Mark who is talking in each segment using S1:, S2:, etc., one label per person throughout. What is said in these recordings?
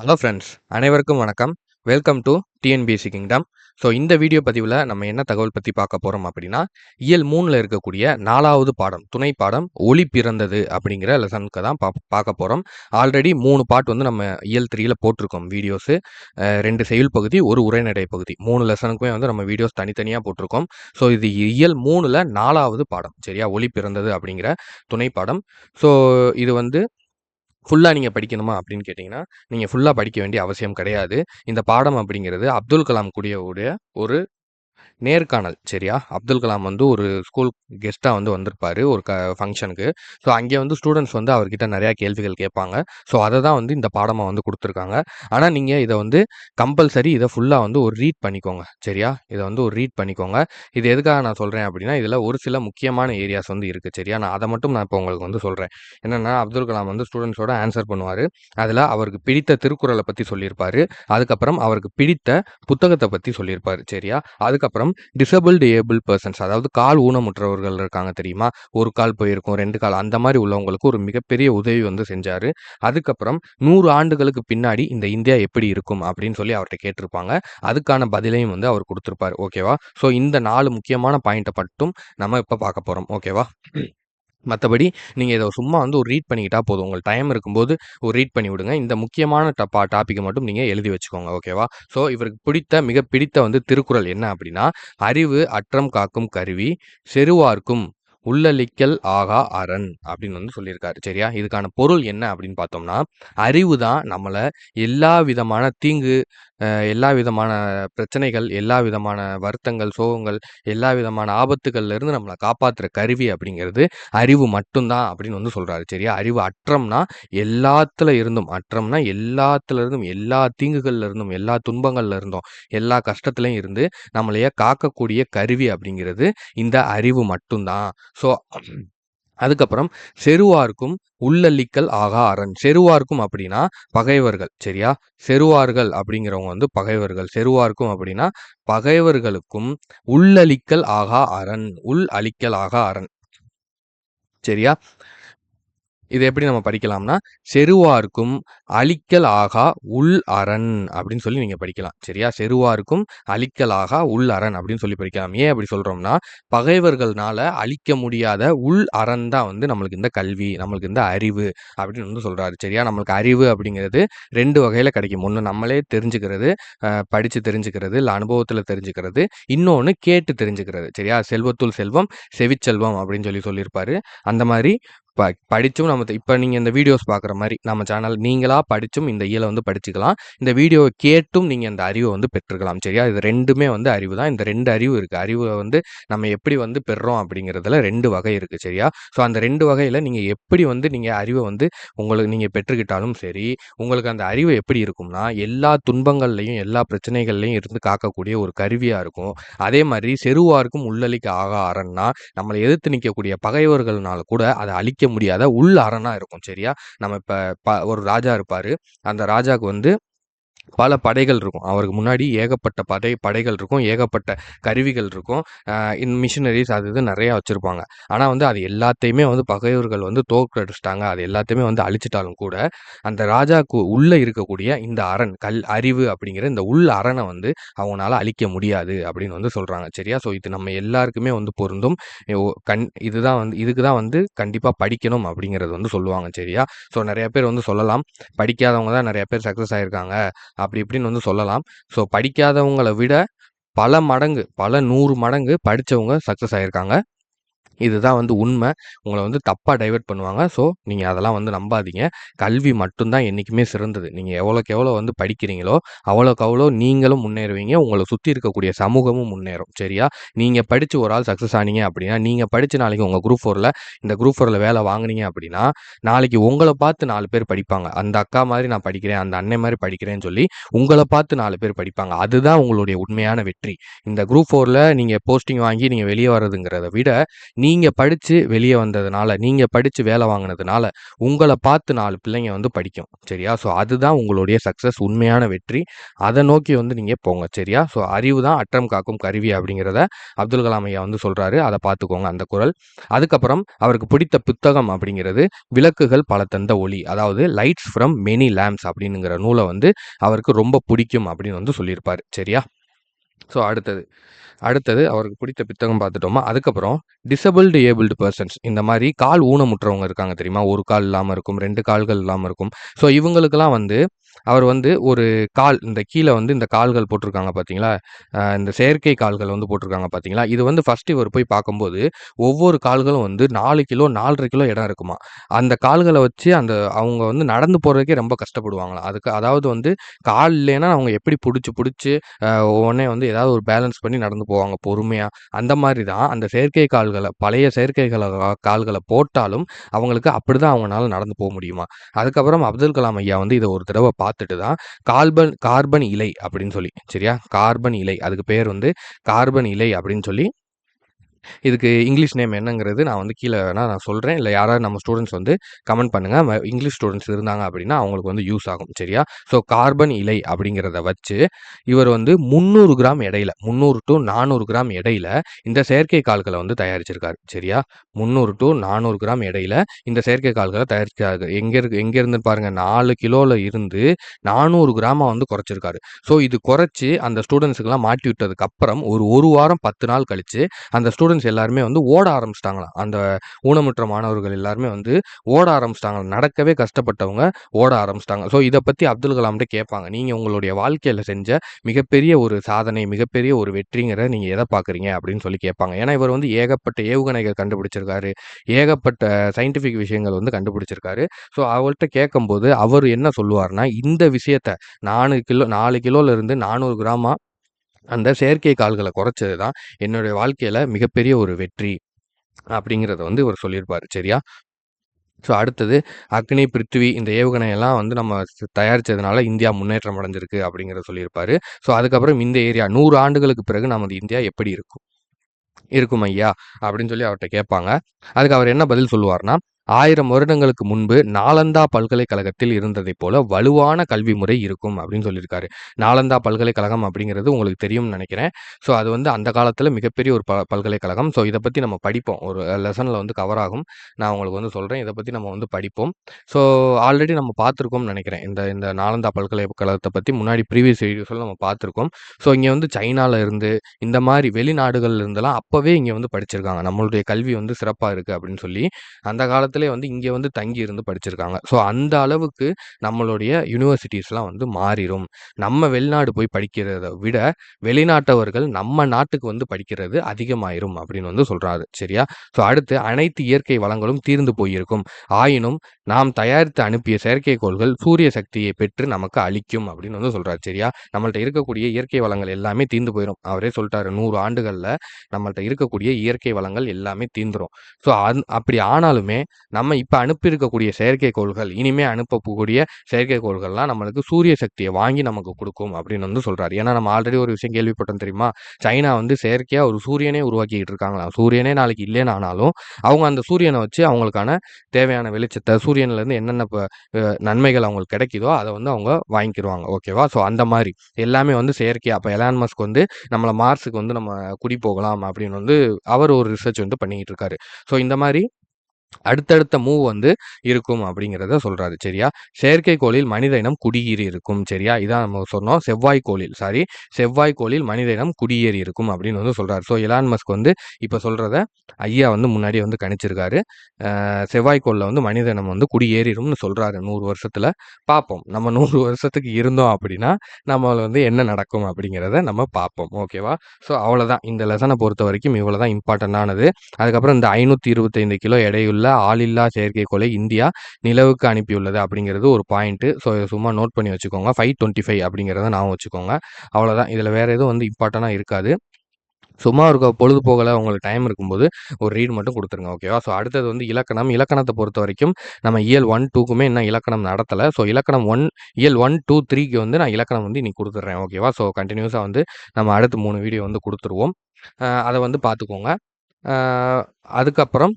S1: Hello friends அனைவருக்கும் வணக்கம். Welcome to TNPSC kingdom so இந்த வீடியோ பதிவில் நம்ம என்ன தகவல் பற்றி பார்க்க போகிறோம் அப்படின்னா இயல் மூணில் இருக்கக்கூடிய நாலாவது பாடம் துணை பாடம் ஒளி பிறந்தது அப்படிங்கிற லெசனுக்கு தான் பா பார்க்க போகிறோம் ஆல்ரெடி மூணு பாட் வந்து நம்ம இயல் த்ரீயில் போட்டிருக்கோம் வீடியோஸு ரெண்டு செயல் பகுதி ஒரு உரைநடை பகுதி. மூணு லெசனுக்குமே வந்து நம்ம வீடியோஸ் தனித்தனியாக போட்டிருக்கோம். ஸோ இது இயல் மூணில் நாலாவது பாடம் சரியா? ஒளி பிறந்தது அப்படிங்கிற துணை பாடம். ஸோ இது வந்து ஃபுல்லாக நீங்கள் படிக்கணுமா அப்படின்னு கேட்டிங்கன்னா நீங்கள் ஃபுல்லாக படிக்க வேண்டிய அவசியம் கிடையாது. இந்த பாடம் அப்படிங்கிறது அப்துல் கலாம் கூடிய ஒரு நேர்காணல். சரியா? அப்துல் கலாம் வந்து ஒரு ஸ்கூல் கெஸ்ட்டாக வந்து வந்திருப்பார் ஒரு க ஃபங்க்ஷனுக்கு ஸோ அங்கே வந்து ஸ்டூடெண்ட்ஸ் வந்து அவர்கிட்ட நிறையா கேள்விகள் கேட்பாங்க. ஸோ அதை தான் வந்து இந்த பாடமாக வந்து கொடுத்துருக்காங்க. ஆனால் நீங்கள் இதை வந்து கம்பல்சரி இதை ஃபுல்லாக வந்து ஒரு ரீட் பண்ணிக்கோங்க. சரியா? இதை வந்து ஒரு ரீட் பண்ணிக்கோங்க. இது எதுக்காக நான் சொல்கிறேன் அப்படின்னா இதில் ஒரு சில முக்கியமான ஏரியாஸ் வந்து இருக்குது சரியா? நான் அதை மட்டும் நான் இப்போ உங்களுக்கு வந்து சொல்கிறேன் என்னென்னா அப்துல் கலாம் வந்து ஸ்டூடெண்ட்ஸோட ஆன்சர் பண்ணுவார். அதில் அவருக்கு பிடித்த திருக்குறளை பற்றி சொல்லியிருப்பார். அதுக்கப்புறம் அவருக்கு பிடித்த புத்தகத்தை பற்றி சொல்லியிருப்பார். சரியா? அதுக்கப்புறம் டிசபிள்டு ஏபிள் பர்சன்ஸ் அதாவது கால் ஊனமுற்றவர்கள் இருக்காங்க தெரியுமா? ஒரு கால் போயிருக்கும் ரெண்டு கால். அந்த மாதிரி உள்ளவங்களுக்கு ஒரு மிகப்பெரிய உதவி வந்து செஞ்சார். அதுக்கப்புறம் நூறு ஆண்டுகளுக்கு பின்னாடி இந்த இந்தியா எப்படி இருக்கும் அப்படின்னு சொல்லி அவர்கிட்ட கேட்டிருப்பாங்க. அதுக்கான பதிலையும் வந்து அவர் கொடுத்துருப்பார். ஓகேவா? ஸோ இந்த நாலு முக்கியமான பாயிண்ட்டை மட்டும் நம்ம இப்போ பார்க்க போகிறோம் ஓகேவா? மற்றபடி நீங்கள் இதை சும்மா வந்து ஒரு ரீட் பண்ணிக்கிட்டா போதும். உங்கள் டைம் இருக்கும்போது ஒரு ரீட் பண்ணி விடுங்க. இந்த முக்கியமான டப்பா டாப்பிக்கை மட்டும் நீங்கள் எழுதி வச்சுக்கோங்க. ஓகேவா ஸோ இவருக்கு பிடித்த மிக பிடித்த வந்து திருக்குறள் என்ன அப்படின்னா அறிவு அற்றம் காக்கும் கருவி செருவார்க்கும் உள்ளளிக்கல் ஆகா அரண் அப்படின்னு வந்து சொல்லியிருக்காரு. சரியா? இதுக்கான பொருள் என்ன அப்படின்னு பார்த்தோம்னா அறிவு தான் நம்மளை எல்லா விதமான தீங்கு எல்லா விதமான பிரச்சனைகள் எல்லா விதமான வருத்தங்கள் சோகங்கள் எல்லா விதமான ஆபத்துகள்ல இருந்து நம்மளை காப்பாற்றுற கருவி அப்படிங்கிறது அறிவு மட்டும்தான் அப்படின்னு வந்து சொல்கிறாரு சரியா? அறிவு அற்றம்னா எல்லாத்துல இருந்தும் அற்றம்னா எல்லாத்துல இருந்தும் எல்லா தீங்குகள்ல இருந்தும் எல்லா துன்பங்கள்ல இருந்தும் எல்லா கஷ்டத்துலையும் இருந்து நம்மளைய காக்கக்கூடிய கருவி அப்படிங்கிறது இந்த அறிவு மட்டும்தான். ஸோ அதுக்கப்புறம் செருவார்க்கும் உள்ளல்லிக்கல் ஆகா அரண். செருவார்க்கும் அப்படின்னா பகைவர்கள் சரியா? செருவார்கள் அப்படிங்கிறவங்க வந்து பகைவர்கள். செருவார்க்கும் அப்படின்னா பகைவர்களுக்கும் உள்ளளிக்கல் ஆகா அரண் உள் அழிக்கல் ஆகா அரண் சரியா? இது எப்படி நம்ம படிக்கலாம்னா செருவார்க்கும் அழிக்கல் ஆகா உள் அரண் அப்படின்னு சொல்லி நீங்கள் படிக்கலாம். சரியா? செருவார்க்கும் அழிக்கல் ஆகா உள் அரண் அப்படின்னு சொல்லி படிக்கலாம். ஏன் அப்படி சொல்கிறோம்னா பகைவர்கள்னால அழிக்க முடியாத உள் அரண் தான் வந்து நம்மளுக்கு இந்த கல்வி நம்மளுக்கு இந்த அறிவு அப்படின்னு வந்து சொல்கிறாரு சரியா? நம்மளுக்கு அறிவு அப்படிங்கிறது ரெண்டு வகையில் கிடைக்கும். ஒன்று நம்மளே தெரிஞ்சுக்கிறது படித்து தெரிஞ்சுக்கிறது இல்லை அனுபவத்தில் தெரிஞ்சுக்கிறது. இன்னொன்று கேட்டு தெரிஞ்சுக்கிறது. சரியா? செல்வத்துள் செல்வம் செவிச்செல்வம் அப்படின்னு சொல்லி சொல்லியிருப்பாரு. அந்த மாதிரி ப படித்தும் நம்ம இப்போ நீங்கள் இந்த வீடியோஸ் பார்க்குற மாதிரி நம்ம சேனல் நீங்களாக படித்தும் இந்த இயலை வந்து படிச்சுக்கலாம். இந்த வீடியோவை கேட்டும் நீங்கள் இந்த அறிவை வந்து பெற்றுக்கலாம் சரியா? இது ரெண்டுமே வந்து அறிவு தான். இந்த ரெண்டு அறிவு இருக்குது அறிவை வந்து நம்ம எப்படி வந்து பெறுறோம் அப்படிங்கிறதுல ரெண்டு வகை இருக்குது சரியா? ஸோ அந்த ரெண்டு வகையில் நீங்கள் எப்படி வந்து நீங்கள் அறிவை வந்து உங்களுக்கு நீங்கள் பெற்றுக்கிட்டாலும் சரி உங்களுக்கு அந்த அறிவு எப்படி இருக்கும்னா எல்லா துன்பங்கள்லையும் எல்லா பிரச்சனைகள்லையும் இருந்து காக்கக்கூடிய ஒரு கருவியாக இருக்கும். அதே மாதிரி செருவாருக்கும் உள்ளளிக்க ஆக அறன்னா நம்மளை எதிர்த்து நிற்கக்கூடிய பகைவர்கள்னால கூட அதை அழிக்க முடியாத உள் அரணாக இருக்கும் சரியா? நம்ம இப்போ ப ஒரு ராஜா இருப்பார். அந்த ராஜாவுக்கு வந்து பல படைகள் இருக்கும். அவருக்கு முன்னாடி ஏகப்பட்ட படை படைகள் இருக்கும். ஏகப்பட்ட கருவிகள் இருக்கும். இன் மிஷினரிஸ் அது இது நிறையா வச்சுருப்பாங்க. ஆனால் வந்து அது எல்லாத்தையுமே வந்து பகைவர்கள் வந்து தோற்கடிச்சிட்டாங்க. அது எல்லாத்தையுமே வந்து அழிச்சிட்டாலும் கூட அந்த ராஜாக்கு உள்ளே இருக்கக்கூடிய இந்த அரண் கல் அறிவு அப்படிங்கிற இந்த உள் அரணை வந்து அவங்களால அழிக்க முடியாது அப்படின்னு வந்து சொல்கிறாங்க சரியா? ஸோ இது நம்ம எல்லாருக்குமே வந்து பொருந்தும். கண் இதுதான் வந்து இதுக்கு தான் வந்து கண்டிப்பாக படிக்கணும் அப்படிங்கிறது வந்து சொல்லுவாங்க. சரியா? ஸோ நிறைய பேர் வந்து சொல்லலாம். படிக்காதவங்க தான் நிறைய பேர் சக்ஸஸ் ஆகிருக்காங்க அப்படி இப்படின்னு வந்து சொல்லலாம். ஸோ படிக்காதவங்களை விட பல மடங்கு பல நூறு மடங்கு படித்தவங்க சக்ஸஸ் ஆகியிருக்காங்க இதுதான் வந்து உண்மை. உங்களை வந்து தப்பாக டைவெர்ட் பண்ணுவாங்க. ஸோ நீங்கள் அதெல்லாம் வந்து நம்பாதீங்க. கல்வி மட்டும்தான் என்றைக்குமே சிறந்தது. நீங்கள் எவ்வளோக்கு எவ்வளோ வந்து படிக்கிறீங்களோ அவ்வளோக்கு அவ்வளோ நீங்களும் முன்னேறுவீங்க. உங்களை சுற்றி இருக்கக்கூடிய சமூகமும் முன்னேறும். சரியா? நீங்கள் படித்து ஒரு ஆள் சக்ஸஸ் ஆனீங்க அப்படின்னா நீங்கள் படித்து நாளைக்கு உங்கள் குரூப் ஃபோரில் இந்த குரூப் ஃபோரில் வேலை வாங்கினீங்க அப்படின்னா நாளைக்கு உங்களை பார்த்து நாலு பேர் படிப்பாங்க. அந்த அக்கா மாதிரி நான் படிக்கிறேன் அந்த அண்ணன் மாதிரி படிக்கிறேன்னு சொல்லி உங்களை பார்த்து நாலு பேர் படிப்பாங்க. அதுதான் உங்களுடைய உண்மையான வெற்றி. இந்த குரூப் ஃபோரில் நீங்கள் போஸ்டிங் வாங்கி நீங்கள் வெளியே வர்றதுங்கிறத விட நீங்கள் படித்து வெளியே வந்ததுனால, நீங்கள் படித்து வேலை வாங்கினதுனால உங்களை பார்த்து நாலு பிள்ளைங்க வந்து படிக்கும். சரியா? ஸோ அதுதான் உங்களுடைய சக்சஸ் உண்மையான வெற்றி. அதை நோக்கி வந்து நீங்கள் போங்க. சரியா? ஸோ அறிவு தான் அற்றம் காக்கும் கருவி அப்படிங்கிறத அப்துல் கலாம் ஐயா வந்து சொல்கிறாரு அதை பார்த்துக்கோங்க அந்த குரல் அதுக்கப்புறம் அவருக்கு பிடித்த புத்தகம் அப்படிங்கிறது விளக்குகள் பல தந்த ஒளி. அதாவது லைட்ஸ் ஃப்ரம் மெனி லேம்ப்ஸ் அப்படின்னுங்கிற நூலை வந்து அவருக்கு ரொம்ப பிடிக்கும் அப்படின்னு வந்து சொல்லியிருப்பார் சரியா? ஸோ அடுத்தது அடுத்தது அவருக்கு பிடித்த புத்தகம் பார்த்துட்டோமா, அதுக்கப்புறம் டிசபிள்டு ஏபிள்டு பர்சன்ஸ் இந்த மாதிரி கால் ஊனமுற்றவங்க இருக்காங்க தெரியுமா? ஒரு கால் இல்லாமல் இருக்கும், ரெண்டு கால்கள் இல்லாமல் இருக்கும். ஸோ இவங்களுக்கெல்லாம் வந்து அவர் வந்து ஒரு கால் இந்த கீழே வந்து இந்த கால்கள் போட்டிருக்காங்க பார்த்தீங்களா? இந்த செயற்கை கால்கள் வந்து போட்டிருக்காங்க பார்த்தீங்களா? இது வந்து ஃபர்ஸ்ட்டு இவர் போய் பார்க்கும்போது, ஒவ்வொரு கால்களும் வந்து நாலு கிலோ, 4 1/2 கிலோ இடம் இருக்குமா அந்த கால்களை வச்சு அந்த அவங்க வந்து நடந்து போகிறதுக்கே ரொம்ப கஷ்டப்படுவாங்களாம். அதுக்கு அதாவது வந்து கால் இல்லைன்னா அவங்க எப்படி பிடிச்சி பிடிச்சி உடனே வந்து ஏதாவது ஒரு பேலன்ஸ் பண்ணி நடந்து போவாங்க பொறுமையாக அந்த மாதிரி தான் அந்த செயற்கை கால்களை பழைய செயற்கைகளை கால்களை போட்டாலும் அவங்களுக்கு அப்படி தான் அவங்களால நடந்து போக முடியுமா அதுக்கப்புறம் அப்துல் கலாம் ஐயா வந்து இதை ஒரு தடவை பார்த்துட்டு தான் கார்பன் கார்பன் இலை அப்படின்னு சொல்லி சரியா? கார்பன் இலை அதுக்கு பேர் வந்து கார்பன் இலை அப்படின்னு சொல்லி இதுக்கு இங்கிலீஷ் நேம் என்னங்கிறது நான் வந்து கீழே வேணால் நான் சொல்கிறேன் இல்லை யாராவது நம்ம ஸ்டூடண்ட்ஸ் வந்து கமெண்ட் பண்ணுங்கள் இங்கிலீஷ் ஸ்டூடெண்ட்ஸ் இருந்தாங்க அப்படின்னா அவங்களுக்கு வந்து யூஸ் ஆகும். சரியா? ஸோ கார்பன் இலை அப்படிங்கிறத வச்சு இவர் வந்து 300 கிராம் எடையில 300 டூ 400 கிராம் இடையில இந்த செயற்கை கால்களை வந்து தயாரிச்சிருக்காரு. சரியா? முந்நூறு டு நானூறு கிராம் எடையில இந்த செயற்கை கால்களை தயாரிச்சிருக்காரு. எங்கே இருக்கு எங்கே இருந்து பாருங்க நாலு கிலோவில் இருந்து 400 கிராமா வந்து குறைச்சிருக்காரு. ஸோ இது குறைச்சி அந்த ஸ்டூடண்ட்ஸ்க்குலாம் மாட்டி விட்டதுக்கு அப்புறம் ஒரு ஒரு வாரம் 10 நாள் கழிச்சு அந்த ஸ்டூடண்ட்ஸ் எல்லாருமே வந்து ஓட ஆரம்பிச்சிட்டாங்களாம் அந்த ஊனமுற்ற மாணவர்கள் எல்லாருமே வந்து ஓட ஆரம்பிச்சிட்டாங்க நடக்கவே கஷ்டப்பட்டவங்க ஓட ஆரம்பிச்சிட்டாங்க ஸோ இதை பற்றி அப்துல் கலாம்கிட்ட கேட்பாங்க. நீங்கள் உங்களுடைய வாழ்க்கையில் செஞ்ச மிகப்பெரிய ஒரு சாதனை, மிகப்பெரிய ஒரு வெற்றிங்கிற நீங்கள் எதை பார்க்குறீங்க அப்படின்னு சொல்லி கேட்பாங்க. ஏன்னா இவர் வந்து ஏகப்பட்ட ஏவுகணைகள் கண்டுபிடிச்சிருக்காரு. ஏகப்பட்ட சயின்டிஃபிக் விஷயங்கள் வந்து கண்டுபிடிச்சிருக்காரு. ஸோ அவர்ட்ட கேட்கும்போது அவர் என்ன சொல்லுவார்னா இந்த விஷயத்த நாலு கிலோ 4 கிலோல இருந்து 400 கிராமா அந்த செயற்கை கால்களை குறைச்சது தான் என்னுடைய வாழ்க்கையில் மிகப்பெரிய ஒரு வெற்றி. அப்படிங்கிறத வந்து இவர் சொல்லியிருப்பார் சரியா? ஸோ அடுத்தது அக்னி, பிருத்திவி இந்த ஏவுகணையெல்லாம் வந்து நம்ம தயாரித்ததுனால இந்தியா முன்னேற்றம் அடைஞ்சிருக்கு அப்படிங்கிறத சொல்லியிருப்பார் ஸோ அதுக்கப்புறம் இந்த ஏரியா நூறு ஆண்டுகளுக்கு பிறகு நமது இந்தியா எப்படி இருக்கும்? இருக்கும் ஐயா அப்படின்னு சொல்லி அவர்கிட்ட கேட்பாங்க. அதுக்கு அவர் என்ன பதில் சொல்லுவார்னா ஆயிரம் வருடங்களுக்கு முன்பு நாலந்தா பல்கலைக்கழகத்தில் இருந்ததைப் போல வலுவான கல்வி முறை இருக்கும் அப்படின்னு சொல்லியிருக்காரு. நாலந்தா பல்கலைக்கழகம் அப்படிங்கிறது உங்களுக்கு தெரியும்னு நினைக்கிறேன் ஸோ அது வந்து அந்த காலத்தில் மிகப்பெரிய ஒரு ப பல்கலைக்கழகம். ஸோ இதை பற்றி நம்ம படிப்போம். ஒரு லெசனில் வந்து கவர் ஆகும். நான் உங்களுக்கு வந்து சொல்கிறேன் இதை பற்றி நம்ம வந்து படிப்போம். ஸோ ஆல்ரெடி நம்ம பார்த்துருக்கோம்னு நினைக்கிறேன் இந்த இந்த நாலந்தா பல்கலைக்கழகத்தை பற்றி முன்னாடி ப்ரீவியஸ் வீடியோஸில் நம்ம பார்த்துருக்கோம். ஸோ இங்கே வந்து சைனாவில் இருந்து இந்த மாதிரி வெளிநாடுகள்ல இருந்தெல்லாம் அப்போவே இங்கே வந்து படிச்சிருக்காங்க. நம்மளுடைய கல்வி வந்து சிறப்பாக இருக்குது அப்படின்னு சொல்லி அந்த காலத்திலேயே வந்து இங்கே வந்து தங்கி இருந்து படிச்சிருக்காங்க. ஸோ அந்த அளவுக்கு நம்மளுடைய யூனிவர்சிட்டிஸ்லாம் வந்து மாறிடும் நம்ம வெளிநாடு போய் படிக்கிறத விட வெளிநாட்டவர்கள் நம்ம நாட்டுக்கு வந்து படிக்கிறது அதிகமாயிரும் அப்படின்னு வந்து சொல்றாரு. சரியா? ஸோ அடுத்து அனைத்து இயற்கை வளங்களும் தீர்ந்து போயிருக்கும். ஆயினும் நாம் தயாரித்து அனுப்பிய செயற்கைக்கோள்கள் சூரிய சக்தியை பெற்று நமக்கு அளிக்கும் அப்படின்னு வந்து சொல்றாரு. சரியா? நம்மள்ட்ட இருக்கக்கூடிய இயற்கை வளங்கள் எல்லாமே தீர்ந்து போயிடும் அவரே சொல்லிட்டாரு நூறு ஆண்டுகளில் நம்மள்ட்ட இருக்கக்கூடிய இயற்கை வளங்கள் எல்லாமே தீர்ந்துரும். ஸோ அந் அப்படி ஆனாலுமே நம்ம இப்போ அனுப்பியிருக்கக்கூடிய செயற்கைக்கோள்கள் இனிமே அனுப்பக்கூடிய செயற்கைக்கோள்கள்லாம் நம்மளுக்கு சூரிய சக்தியை வாங்கி நமக்கு கொடுக்கும் அப்படின்னு வந்து சொல்கிறார் ஏன்னா நம்ம ஆல்ரெடி ஒரு விஷயம் கேள்விப்பட்டோம் தெரியுமா? சைனா வந்து செயற்கையாக ஒரு சூரியனே உருவாக்கிக்கிட்டு இருக்காங்களாம். சூரியனே நாளைக்கு இல்லைன்னு ஆனாலும் அவங்க அந்த சூரியனை வச்சு அவங்களுக்கான தேவையான வெளிச்சத்தை சூரியன்லேருந்து என்னென்ன ப நன்மைகள் அவங்களுக்கு கிடைக்குதோ அதை வந்து அவங்க வாங்கிக்கிருவாங்க. ஓகேவா? ஸோ அந்த மாதிரி எல்லாமே வந்து செயற்கையாக அப்போ எலான் மஸ்க் வந்து நம்மளை மார்ஸுக்கு வந்து நம்ம குடி போகலாம் அப்படின்னு வந்து அவர் ஒரு ரிசர்ச் வந்து பண்ணிக்கிட்டு இருக்காரு. ஸோ இந்த மாதிரி அடுத்தடுத்த மூவ் வந்து இருக்கும் அப்படிங்கிறத சொல்றாரு. சரியா? செயற்கைக்கோளில் மனித இனம் குடியேறி இருக்கும். சரியா? இதான் நம்ம சொன்னோம். செவ்வாய் கோளில் சாரி செவ்வாய் கோளில் மனித இனம் குடியேறி இருக்கும் அப்படின்னு வந்து சொல்றாரு. ஸோ எலான் மஸ்க் வந்து இப்போ சொல்றத ஐயா வந்து முன்னாடியே வந்து கணிச்சிருக்காரு. செவ்வாய் கோளில் வந்து மனித இனம் வந்து குடியேறிடும்னு சொல்றாரு நூறு வருஷத்துல. பார்ப்போம். நம்ம நூறு வருஷத்துக்கு இருந்தோம் அப்படின்னா, நம்ம வந்து என்ன நடக்கும் அப்படிங்கிறத நம்ம பார்ப்போம். ஓகேவா? ஸோ அவ்வளோதான். இந்த லெசனை பொறுத்த வரைக்கும் இவ்வளோ தான் இவ்வளோதான் இம்பார்ட்டன்டானது. அதுக்கப்புறம் இந்த 525 கிலோ எடையுள்ள ஆளில்லா செயற்கைக்கோளை இந்தியா நிலவுக்கு அனுப்பியுள்ளது அப்படிங்கிறது ஒரு பாயிண்ட்டு. ஸோ இத சும்மா நோட் பண்ணி வச்சுக்கோங்க. 525 அப்படிங்கிறத நான் வச்சுக்கோங்க. அவ்வளோதான். இதில் வேறு எதுவும் வந்து இம்பார்ட்டனா இருக்காது. சும்மா இருக்க பொழுது போகல உங்களுக்கு டைம் இருக்கும்போது ஒரு ரீட் மட்டும் கொடுத்துருங்க ஓகேவா? ஸோ அடுத்தது வந்து இலக்கணம். இலக்கணத்தை பொறுத்த வரைக்கும் நம்ம இயல் 1, 2க்குமே இன்னும் இலக்கணம் நடத்தலை ஸோ இலக்கணம் ஒன் இயல் 1, 2, 3க்கு வந்து நான் இலக்கணம் வந்து இன்னைக்கு கொடுத்துட்றேன் ஓகேவா? ஸோ கண்டினியூஸாக வந்து நம்ம அடுத்த மூணு வீடியோ வந்து கொடுத்துருவோம் அதை வந்து பார்த்துக்கோங்க. அதுக்கப்புறம்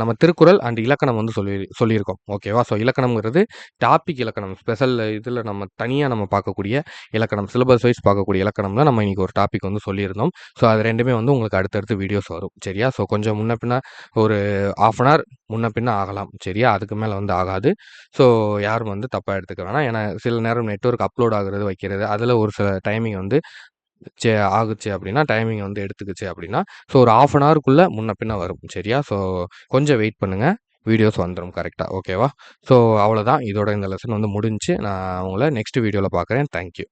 S1: நம்ம திருக்குறள் அண்ட் இலக்கணம் வந்து சொல்லி சொல்லியிருக்கோம். ஓகேவா ஸோ இலக்கணம்ங்கிறது டாபிக் இலக்கணம். ஸ்பெஷல் இதில் நம்ம தனியாக நம்ம பார்க்கக்கூடிய இலக்கணம். சிலபஸ் வைஸ் பார்க்கக்கூடிய இலக்கணம்ல நம்ம இன்றைக்கி ஒரு டாபிக் வந்து சொல்லியிருந்தோம். ஸோ அது ரெண்டுமே வந்து உங்களுக்கு அடுத்தடுத்து வீடியோஸ் வரும். சரியா? ஸோ கொஞ்சம் முன்ன பின்ன ஒரு ஆஃப் அன் ஹவர் முன்ன பின்ன ஆகலாம். சரியா? அதுக்கு மேலே வந்து ஆகாது. ஸோ யாரும் வந்து தப்பாக எடுத்துக்க வேணாம். ஏன்னா சில நேரம் நெட்ஒர்க் அப்லோட் ஆகுறது வைக்கிறது அதில் ஒரு சில டைமிங் வந்து சே ஆகுச்சு அப்படின்னா டைமிங் வந்து எடுத்துக்குச்சு அப்படின்னா ஸோ ஒரு ஆஃப் அன் ஹவருக்குள்ளே முன்ன பின்ன வரும் சரியா? ஸோ கொஞ்சம் வெயிட் பண்ணுங்கள் வீடியோஸ் வந்துடும் கரெக்டாக ஓகேவா ஸோ அவ்வளோதான் இதோட இந்த லெசன் வந்து முடிஞ்சு நான் உங்களை நெக்ஸ்ட் வீடியோவில் பார்க்குறேன். தேங்க்யூ